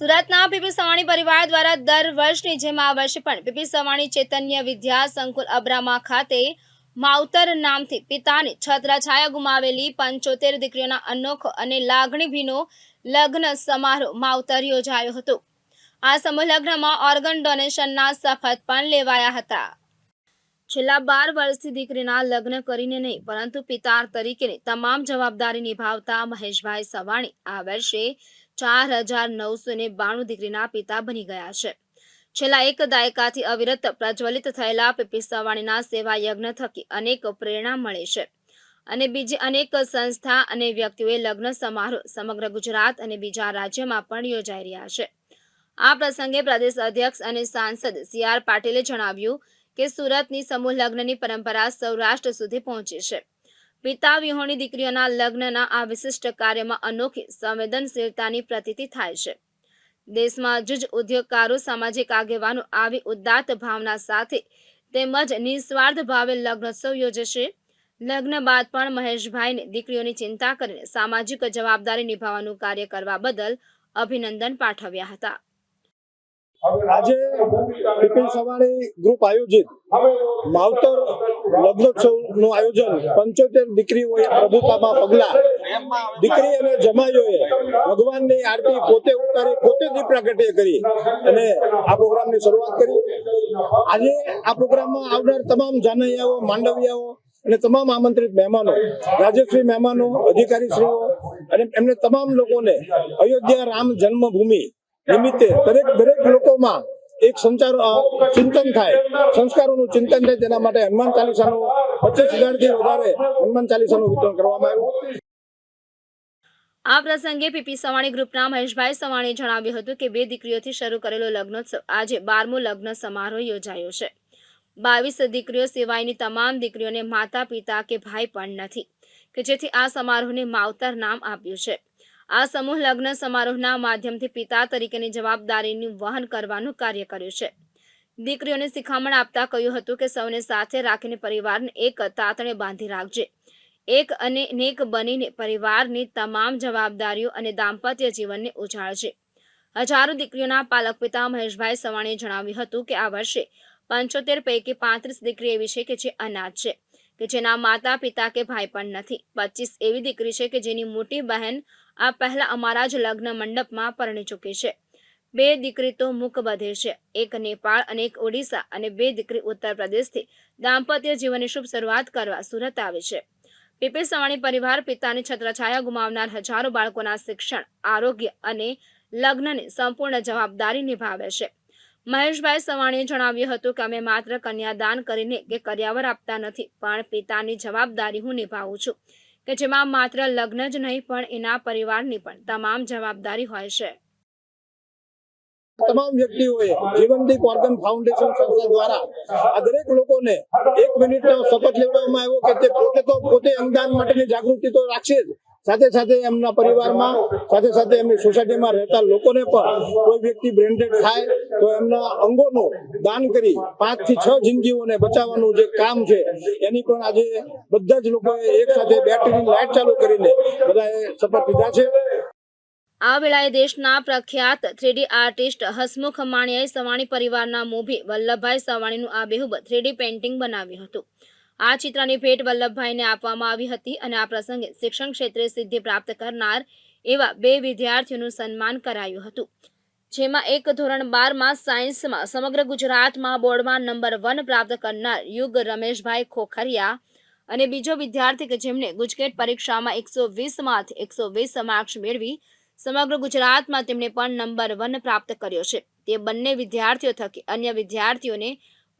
સુરતના પીપી સવાણી પરિવાર દ્વારા દર વર્ષની જેમ આ વર્ષે પણ પીપી સવાણી ચૈતન્ય વિદ્યા સંકુલ અબ્રામા ખાતે માવતર નામથી પિતાની છત્રછાયા ગુમાવેલી પંચોતેર દીકરીઓના અનોખો અને લાગણીભીનો લગ્ન સમારોહ માવતર યોજાયો હતો. આ સમૂહ લગ્નમાં ઓર્ગન ડોનેશનના શપથ પણ લેવાયા હતા. છેલ્લા બાર વર્ષથી દીકરીના લગ્ન કરીને નહીં, પરંતુ પિતા તરીકેની તમામ જવાબદારી નિભાવતા મહેશભાઈ સવાણી આ વર્ષે ચાર હજાર નવસો ને બાણું દીકરીના પિતા બની ગયા છે. છેલ્લા એક દાયકાથી અવિરત પ્રજ્વલિત થયેલા પીપી સવાણીના સેવા યજ્ઞ થકી અનેક પ્રેરણા મળે છે. અને બીજી અનેક સંસ્થા અને વ્યક્તિઓએ લગ્ન સમારોહ સમગ્ર ગુજરાત અને બીજા રાજ્યમાં પણ યોજાઈ રહ્યા છે. આ પ્રસંગે પ્રદેશ અધ્યક્ષ અને સાંસદ સી આર પાટીલે જણાવ્યું કે સુરતની સમૂહ લગ્નની પરંપરા સૌરાષ્ટ્ર સુધી પહોંચી છે. પિતા વિહોણી દીકરીઓના લગ્નના આ વિશિષ્ટ કાર્યમાં અનોખી સંવેદનશીલતાની પ્રતીતિ થાય છે. દેશમાં જુજ ઉદ્યોગકારો, સામાજિક આગેવાનો આવી ઉદાત્ત ભાવના સાથે તેમજ નિસ્વાર્થ ભાવે લગ્નોત્સવ યોજશે. લગ્ન બાદ પણ મહેશભાઈને દીકરીઓની ચિંતા કરીને સામાજિક જવાબદારી નિભાવવાનું કાર્ય કરવા બદલ અભિનંદન પાઠવ્યા હતા. આજે બિપિન સવાણી ગ્રુપ આયોજિત માવતર લગ્નોત્સવનું આયોજન પંચોતેર દીકરીઓએ પ્રભુતામાં પગલા. દીકરી અને જમાઈઓએ ભગવાનની આરતી પોતે ઉતારી, પોતે દીપ પ્રાગટ્ય કરી અને આ પ્રોગ્રામની શરૂઆત કરી. આજે આ પ્રોગ્રામમાં આવનાર તમામ જાનૈયાઓ, માંડવિયાઓ અને તમામ આમંત્રિત મહેમાનો, રાજ્યશ્રી મહેમાનો, અધિકારીશ્રીઓ અને એમને તમામ લોકોને અયોધ્યા રામ જન્મભૂમિ નિમિત્તે દરેક દરેક લોકોમાં એક સંચાર ચિંતન થાય. સંસ્કારોનું ચિંતન થાય તેના માટે હનુમાન ચાલીસાનું પચીસ હજારથી વધારે હનુમાન ચાલીસાનું વિતરણ કરવામાં આવ્યું. આ પ્રસંગે પીપી સવાણી ગ્રુપના મહેશભાઈ સવાણીએ જણાવ્યું હતું કે બે દીકરીઓથી શરૂ કરેલો લગ્નોત્સવ આજે બારમો લગ્ન સમારોહ યોજાયો છે. બાવીસ દીકરીઓ સિવાયની તમામ દીકરીઓને માતા, પિતા કે ભાઈ પણ નથી, કે જેથી આ સમારોહને માવતર નામ આપ્યું છે. આ સમૂહ લગ્ન સમારોહના માધ્યમથી પિતા તરીકેની જવાબદારીનું વહન કરવાનું કાર્ય કર્યું છે. દીકરીઓને શિખામણ આપતા કહ્યું હતું કે સૌને સાથે રાખીને પરિવારને એક તાતણે બાંધી રાખજે. એક અને નેક બનીને પરિવારની તમામ જવાબદારીઓ અને દાંપત્ય જીવનને ઉજાળજે. હજારો દીકરીઓના પાલક પિતા મહેશભાઈ સવાણીએ જણાવ્યું હતું કે આ વર્ષે પંચોતેર પૈકી પાંત્રીસ દીકરી એવી છે કે જે અનાથ છે. કે જેના માતા પિતા કે ભાઈ પણ નથી. પચીસ એવી દીકરી છે કે જેની મોટી બહેન આ પહેલા અમારા જ લગ્ન મંડપમાં પરણી ચૂકી છે. બે દીકરી તો મુક બધે છે. એક નેપાળ અને એક ઓડિશા અને બે દીકરી ઉત્તર પ્રદેશથી. દાંપત્ય જીવનની શુભ શરૂઆત કરવા સુરત આવે છે. પીપી સવાણી પરિવાર પિતાની છત્રછાયા ગુમાવનાર હજારો બાળકોના શિક્ષણ, આરોગ્ય અને લગ્નની સંપૂર્ણ જવાબદારી નિભાવે છે. મહેશભાઈ સવાણીએ જણાવ્યું હતું કે અમે માત્ર કન્યાદાન કરીને કે કર્યાવર આપતા નથી, પણ પિતાની જવાબદારી હું નિભાવું છું, કે જેમાં માત્ર લગ્ન જ નહીં, પણ એના પરિવારની પણ તમામ જવાબદારી હોય છે. તમામ વ્યક્તિઓએ જીવનદીપ ઓર્ગન ફાઉન્ડેશન સંસ્થા દ્વારા આ દરેક લોકોને એક મિનિટનો શપથ લેવડાવવામાં આવ્યો કે તે પોતે તો પોતે અંગદાન માટેની જાગૃતિ તો રાખશે જ સાથે સાથે એમના પરિવારમાં, સાથે સાથે એમની સોસાયટીમાં રહેતા લોકોને પણ કોઈ વ્યક્તિ બ્રેન્ડેડ થાય તો એમના અંગોનું દાન કરી પાંચથી છ જિંદગીઓને બચાવવાનું જે કામ છે, એની પણ આજે બધા જ લોકોએ એક સાથે બેટરીની લાઇટ ચાલુ કરીને બધાએ શપથ લીધા છે. આ વેળાએ દેશના પ્રખ્યાત થ્રીડી આર્ટિસ્ટ હસમુખ માણિયાએ સવાણી પરિવારના મોભી વલ્લભભાઈ સવાણીનું આબેહૂબ થ્રીડી પેઇન્ટિંગ બનાવ્યું હતું. આ ચિત્રની ભેટ વલ્લભભાઈને આપવામાં આવી હતી અને આ પ્રસંગે શિક્ષણ ક્ષેત્રે સિદ્ધિ પ્રાપ્ત કરનાર એવા બે વિદ્યાર્થીઓનું સન્માન કરાયું હતું. જેમાં એક ધોરણ બારમાં સાયન્સમાં સમગ્ર ગુજરાતમાં બોર્ડમાં નંબર વન પ્રાપ્ત કરનાર યુગ રમેશભાઈ ખોખરિયા અને બીજો વિદ્યાર્થી કે જેમણે ગુજકેટ પરીક્ષામાં એકસો વીસમાંથી એકસો વીસ માર્ક્સ મેળવી સમગ્ર ગુજરાતમાં તેમણે પણ નંબર વન પ્રાપ્ત કર્યો છે. તે બંને વિદ્યાર્થીઓ થકી અન્ય વિદ્યાર્થીઓને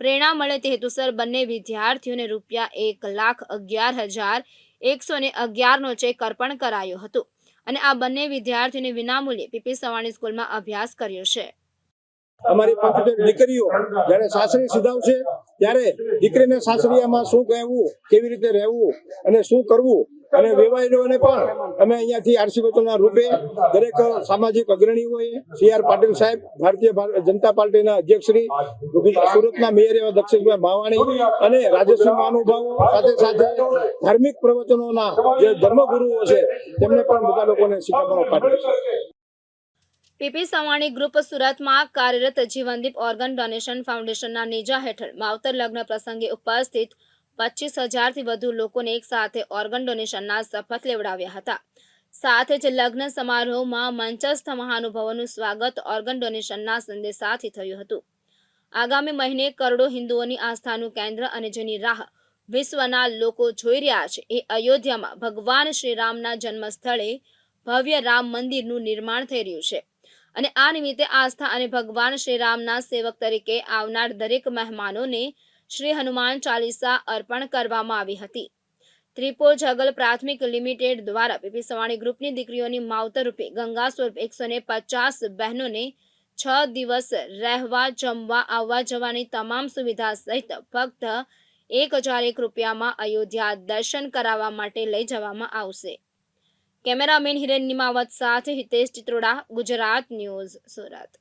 પ્રેરણા મળે તે હેતુસર બંને વિદ્યાર્થીઓને રૂપિયા એક લાખ અગિયાર હજાર એકસો ને અગિયારનો ચેક અર્પણ કરાયો હતો અને આ બંને વિદ્યાર્થીઓને વિનામૂલ્યે પીપી સવાણી સ્કૂલમાં અભ્યાસ કર્યો છે. અમારી પંચોતેર દીકરીઓ, જયારે સાસરી સીધાવશે ત્યારે દીકરીને સાસરિયામાં શું કહેવું, કેવી રીતે રહેવું અને શું કરવું અને વેવાઈઓને પણ અમે અહીંયાથી આરસીબતોના રૂપે દરેક સામાજિક અગ્રણીઓએ સી આર પાટીલ સાહેબ, ભારતીય જનતા પાર્ટીના અધ્યક્ષશ્રી, સુરતના મેયર એવા દક્ષિણભાઈ માવાણી અને રાજસ્વી મહાનુભાવો સાથે સાથે ધાર્મિક પ્રવચનોના જે ધર્મગુરુઓ છે, તેમને પણ બધા લોકોને શિખામણો પાઠવી છે. પીપી સવાણી ગ્રુપ સુરતમાં કાર્યરત જીવનદીપ ઓર્ગન ડોનેશન ફાઉન્ડેશનના નેજા હેઠળ માવતર લગ્ન પ્રસંગે ઉપસ્થિત પચીસ હજારથી વધુ લોકોને એક સાથે ઓર્ગન ડોનેશનના શપથ લેવડાવ્યા હતા. સાથે જ લગ્ન સમારોહમાં મંચસ્થ મહાનુભાવોનું સ્વાગત ઓર્ગન ડોનેશનના સંદેશાથી થયું હતું. આગામી મહિને કરોડો હિન્દુઓની આસ્થાનું કેન્દ્ર અને જેની રાહ વિશ્વના લોકો જોઈ રહ્યા છે એ અયોધ્યામાં ભગવાન શ્રીરામના જન્મસ્થળે ભવ્ય રામ મંદિરનું નિર્માણ થઈ રહ્યું છે. અને આ નિમિત્તે આસ્થા અને ભગવાન શ્રીરામના સેવક તરીકે આવનાર દરેક મહેમાનોને શ્રી હનુમાન ચાલીસા અર્પણ કરવામાં આવી હતી. ત્રિપોલ જગલ પ્રાથમિક લિમિટેડ દ્વારા પીપી સવાણી ગ્રુપની દીકરીઓની માવતર રૂપે ગંગા સ્વરૂપ એકસો ને પચાસ બહેનોને છ દિવસ રહેવા, જમવા, આવવા જવાની તમામ સુવિધા સહિત ફક્ત એક હજાર એક રૂપિયામાં અયોધ્યા દર્શન કરાવવા માટે લઈ જવામાં આવશે. કેમેરામેન હિરેન નિમાવત સાથે હિતેશ ચિત્રોડા, ગુજરાત ન્યૂઝ સુરત.